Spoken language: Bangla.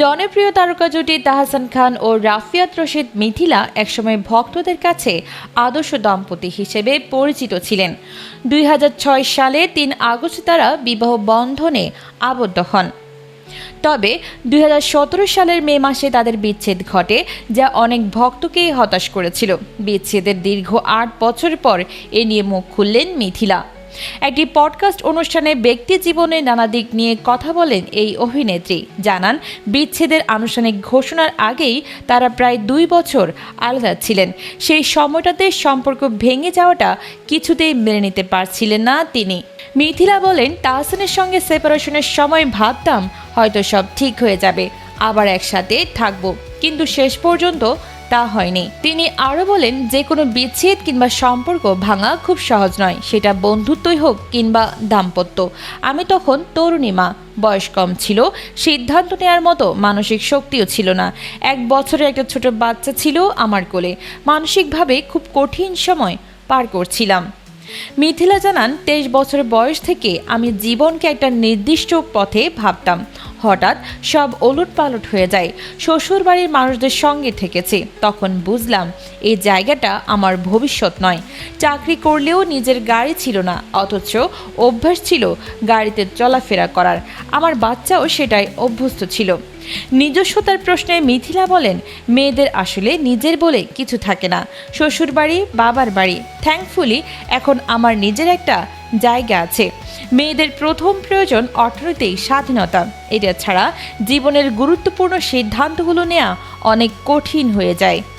জনপ্রিয় তারকা জুটি তাহসান খান ও রাফিয়াত রশিদ মিথিলা একসময় ভক্তদের কাছে আদর্শ দম্পতি হিসেবে পরিচিত ছিলেন। দুই হাজার ছয় সালে তিন আগস্ট তারা বিবাহ বন্ধনে আবদ্ধ হন। তবে দুই হাজার সতেরো সালের মে মাসে তাদের বিচ্ছেদ ঘটে, যা অনেক ভক্তকেই হতাশ করেছিল। বিচ্ছেদের দীর্ঘ আট বছর পর এ নিয়ে মুখ খুললেন মিথিলা। একটি পডকাস্ট অনুষ্ঠানে ব্যক্তি জীবনের নানা দিক নিয়ে কথা বলেন এই অভিনেত্রী। জানান, বিচ্ছেদের আনুষ্ঠানিক ঘোষণার আগেই তারা প্রায় দুই বছর আলাদা ছিলেন। সেই সময়টাতে সম্পর্ক ভেঙে যাওয়াটা কিছুতেই মেনে নিতে পারছিলেন না তিনি। মিথিলা বলেন, তাহসানের সঙ্গে সেপারেশনের সময় ভাবতাম হয়তো সব ঠিক হয়ে যাবে। আবার একসাথে থাকব। কিন্তু শেষ পর্যন্ত তা হয়নি। তিনি আরও বলেন, যে কোনো বিচ্ছেদ কিংবা সম্পর্ক ভাঙা খুব সহজ নয়। সেটা বন্ধুত্বই হোক কিংবা দাম্পত্য। আমি তখন তরুণী মা। বয়স কম ছিল। সিদ্ধান্ত নেওয়ার মতো মানসিক শক্তিও ছিল না। এক বছরের একটা ছোট বাচ্চা ছিল আমার কোলে। মানসিকভাবে খুব কঠিন সময় পার করছিলাম। মিথিলা জানান, তেইশ বছর বয়স থেকে আমি জীবনকে একটা নির্দিষ্ট পথে ভাবতাম। হঠাৎ সব ওলট পালট হয়ে যায়। শ্বশুর বাড়ির মানুষদের সঙ্গে থেকেছি। তখন বুঝলাম, এই জায়গাটা আমার ভবিষ্যৎ নয়। চাকরি করলেও নিজের গাড়ি ছিল না, অথচ অভ্যাস ছিল গাড়িতে চলাফেরা করার। আমার বাচ্চাও সেটাই অভ্যস্ত ছিল। নিজস্বতার প্রশ্নে মিথিলা বলেন, মেয়েদের আসলে নিজের বলে কিছু থাকে না। শ্বশুর বাড়ি বাবার বাড়ি। থ্যাঙ্কফুলি এখন আমার নিজের একটা জায়গা আছে। মেয়েদের প্রথম প্রয়োজন অর্থনৈতিক স্বাধীনতা। এটা ছাড়া জীবনের গুরুত্বপূর্ণ সিদ্ধান্তগুলো নেওয়া অনেক কঠিন হয়ে যায়।